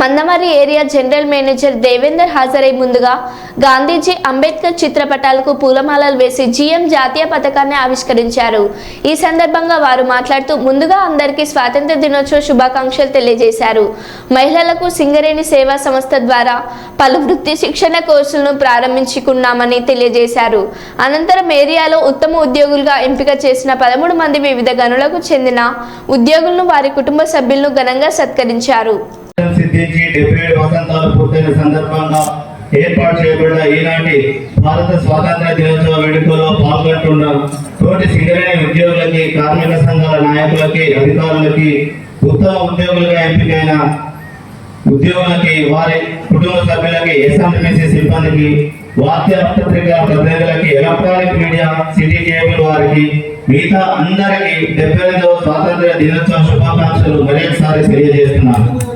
Mandamarri area general manager Devender హాజరై ముందుగా గాంధీజీ అంబేద్కర్ చిత్రపటాలకు పూలమాలలు వేసి జీఎం జాతీయ పథకాన్ని ఆవిష్కరించారు. ఈ సందర్భంగా వారు మాట్లాడుతూ ముందుగా అందరికీ స్వాతంత్ర దినోత్సవ శుభాకాంక్షలు తెలియజేశారు. మహిళలకు సింగరేణి సేవా సంస్థ ద్వారా పలు వృత్తి శిక్షణ కోర్సులను ప్రారంభించుకున్నామని తెలియజేశారు. అనంతరం ఏరియాలో ఉత్తమ ఉద్యోగులుగా ఎంపిక చేసిన పదమూడు మంది వివిధ గనులకు చెందిన ఉద్యోగులను వారి కుటుంబ సభ్యులను ఘనంగా సత్కరించారు. సిద్ధించి డెబ్బై ఏడు వసంతాలు పూర్తయిన సందర్భంగా ఏర్పాటు చేయబడిన ఈనాటి భారత స్వాతంత్ర దినోత్సవ వేడుకల్లో పాల్గొంటున్న తోటి సింగరేణి ఉద్యోగులకి కార్మిక సంఘాల నాయకులకి అధికారులకి ఉత్తమ ఉద్యోగులుగా ఎంపికైన ఉద్యోగులకి వారి కుటుంబ సభ్యులకి ఎస్ఎంటీసీ సిబ్బందికి వార్తాపత్రిక ప్రతినిధులకి ఎలక్ట్రానిక్ మీడియా సిటీ కేబుల్ వారికి మిగతా అందరికీ డెబ్బై ఐదవ స్వాతంత్ర దినోత్సవ శుభాకాంక్షలు మరొకసారి తెలియజేస్తున్నారు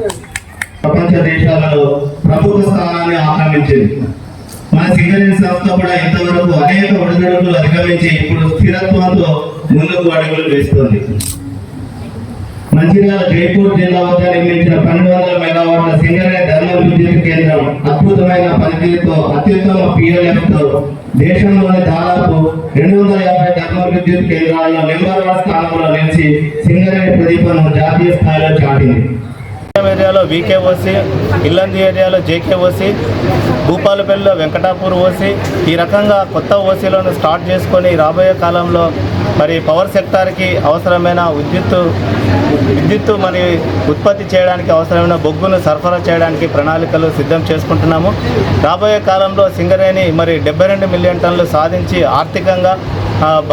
ప్రపంచ దేశాలలో ప్రముఖ స్థానాన్ని ఆక్రమించింది మన సింగరేణి సంస్థ కూడా ఇంతవరకు అనేక ఒడిదడుగులు అధిగమించి ఇప్పుడు స్థిరత్వంతో ముందుకు అడుగులు వేస్తుంది. మంచిర్యాల జైపూర్ జిల్లా వద్ద నిర్మించిన పన్నెండు వందల మెగావాట్ల సింగరేణి థర్మల్ విద్యుత్ కేంద్రం అద్భుతమైన పనితీరుతో అత్యుత్తమ పిఎల్ఎఫ్తో దేశంలోని దాదాపు రెండు వందల యాభై థర్మల్ విద్యుత్ కేంద్రాల్లో నెంబర్ వన్ స్థానంలో నిలిచి సింగరేణి ప్రదీపను జాతీయ స్థాయిలో చాటింది. ఏరియాలో వీకేఓసి ఇల్లంది ఏరియాలో జేకేఓసి భూపాలపల్లిలో వెంకటాపూర్ ఓసి ఈ రకంగా కొత్త ఓసీలను స్టార్ట్ చేసుకొని రాబోయే కాలంలో మరి పవర్ సెక్టార్కి అవసరమైన విద్యుత్తు విద్యుత్తు మరి ఉత్పత్తి చేయడానికి అవసరమైన బొగ్గును సరఫరా చేయడానికి ప్రణాళికలు సిద్ధం చేసుకుంటున్నాము. రాబోయే కాలంలో సింగరేణి మరి డెబ్బై రెండు మిలియన్ టన్నులు సాధించి ఆర్థికంగా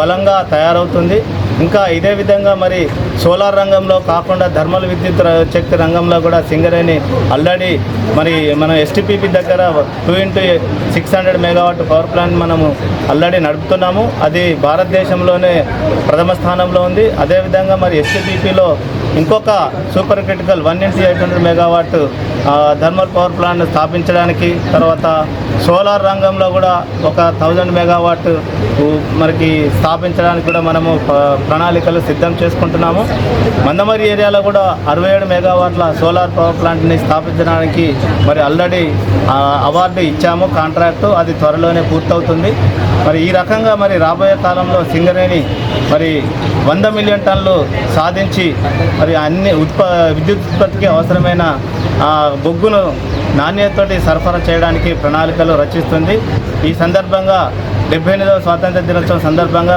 బలంగా తయారవుతుంది. ఇంకా ఇదే విధంగా మరి సోలార్ రంగంలో కాకుండా థర్మల్ విద్యుత్ శక్తి రంగంలో కూడా సింగరేణి ఆల్రెడీ మరి మన ఎస్టీపీపీ దగ్గర two into six hundred megawatt power plant మనము ఆల్రెడీ నడుపుతున్నాము. అది భారతదేశంలోనే ప్రథమ స్థానంలో ఉంది. అదేవిధంగా మరి ఎస్టీపీపీలో ఇంకొక super critical one into eight hundred megawatt thermal power plant స్థాపించడానికి తర్వాత సోలార్ రంగంలో కూడా ఒక థౌజండ్ మెగావాట్ మనకి స్థాపించడానికి కూడా మనము ప్రణాళికలు సిద్ధం చేసుకుంటున్నాము. మందమరి ఏరియాలో కూడా అరవై ఏడు మెగావాట్ల సోలార్ పవర్ ప్లాంట్ని స్థాపించడానికి మరి ఆల్రెడీ అవార్డు ఇచ్చాము కాంట్రాక్టు. అది త్వరలోనే పూర్తవుతుంది. మరి ఈ రకంగా మరి రాబోయే కాలంలో సింగరేణి మరి వంద మిలియన్ టన్లు సాధించి మరి అన్ని ఉత్ప విద్యుత్ ఉత్పత్తికి అవసరమైన ఆ, బొగ్గును నాణ్యతతోటి సరఫరా చేయడానికి ప్రణాళికలు రచిస్తుంది. ఈ సందర్భంగా డెబ్బై ఎనిమిదవ స్వాతంత్ర దినోత్సవం సందర్భంగా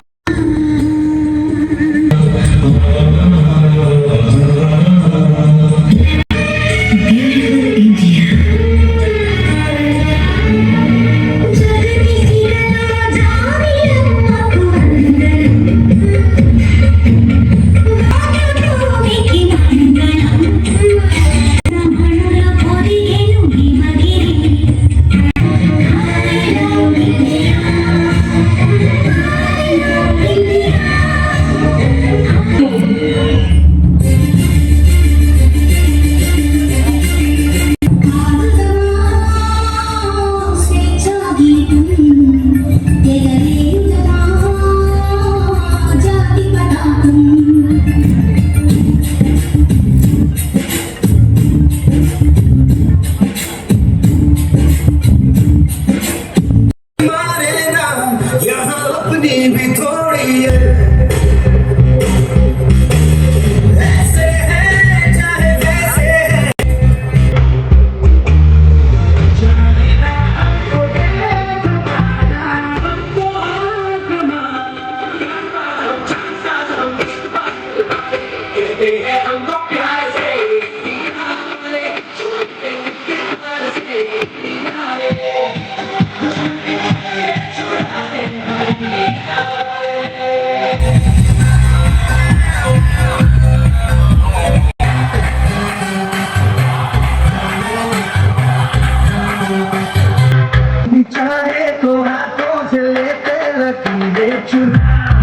चाहे तो हाथों से लेते रखी दे चुना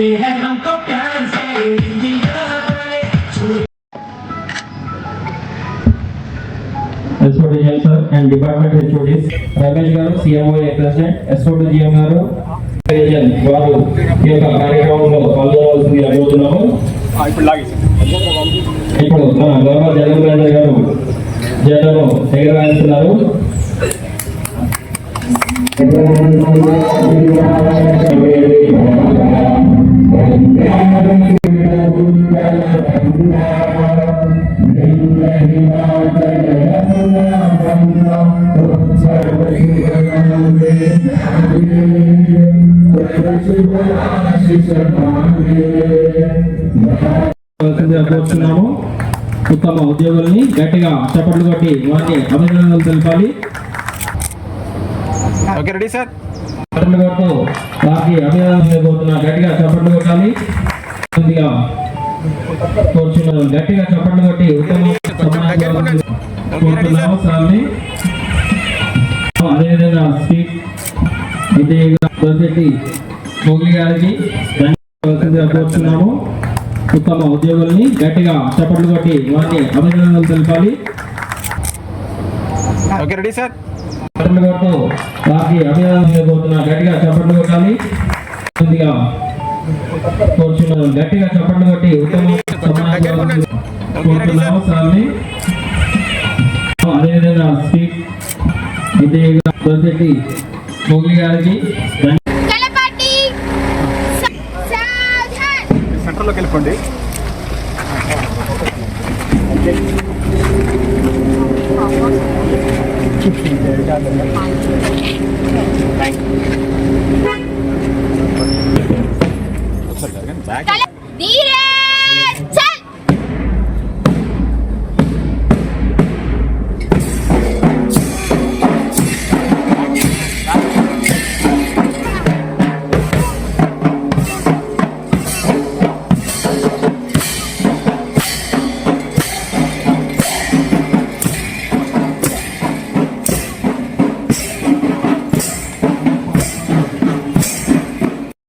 भी है हमको प्यार से SOD GM sir and department HODs Ramesh గారు సిఎంఓ ప్రెసిడెంట్ ఎస్ఓడి జిఎం గారు వారు ఈ యొక్క కార్యక్రమంలో పాల్గొనవలసింది అడుగుతున్నాము ఇప్పుడు మన గౌరవ జనరల్ మేనేజర్ గారు జెండాను ఎగరవేస్తున్నారు Thank you. కోరుతున్నాము ఉత్తమ ఉద్యోగుల్ని గట్టిగా చప్పట్లు కొట్టి వారిని అభినందనలు తెలపాలి. ఓకే రెడీ సార్ చప్పట్లు కొడుతూ వారికి అభినందనలు కోరుతున్నా గట్టిగా చప్పట్లు కొట్టాలి. కొద్దిగా కోరుచున్నాను గట్టిగా చప్పట్లు కొట్టి ఉత్తమ కోరుతున్నాము సార్ని అదేవిధంగా స్పీక్ విజయగా దొరిశెట్టి మోగిలి గారికి కోరుతున్నాము ఉత్తమ ఉద్యోగుల్ని గట్టిగా చప్పట్లు కొట్టి వారిని అభినందనలు తెలపాలి. ఓకే రెడీ సార్ చప్పట్లు కొడుతూ వారికి కోరుతున్నా గట్టిగా చప్పట్లు కొట్టాలి. కొద్దిగా కోరుచున్నాను గట్టిగా చప్పట్లు కొట్టి ఉత్తమ కోరుతున్నాము సార్ని అదేవిధంగా స్పీక్ విజయగా దొరిశెట్టి మోగిలి గారికి keep the data thank you. धीरे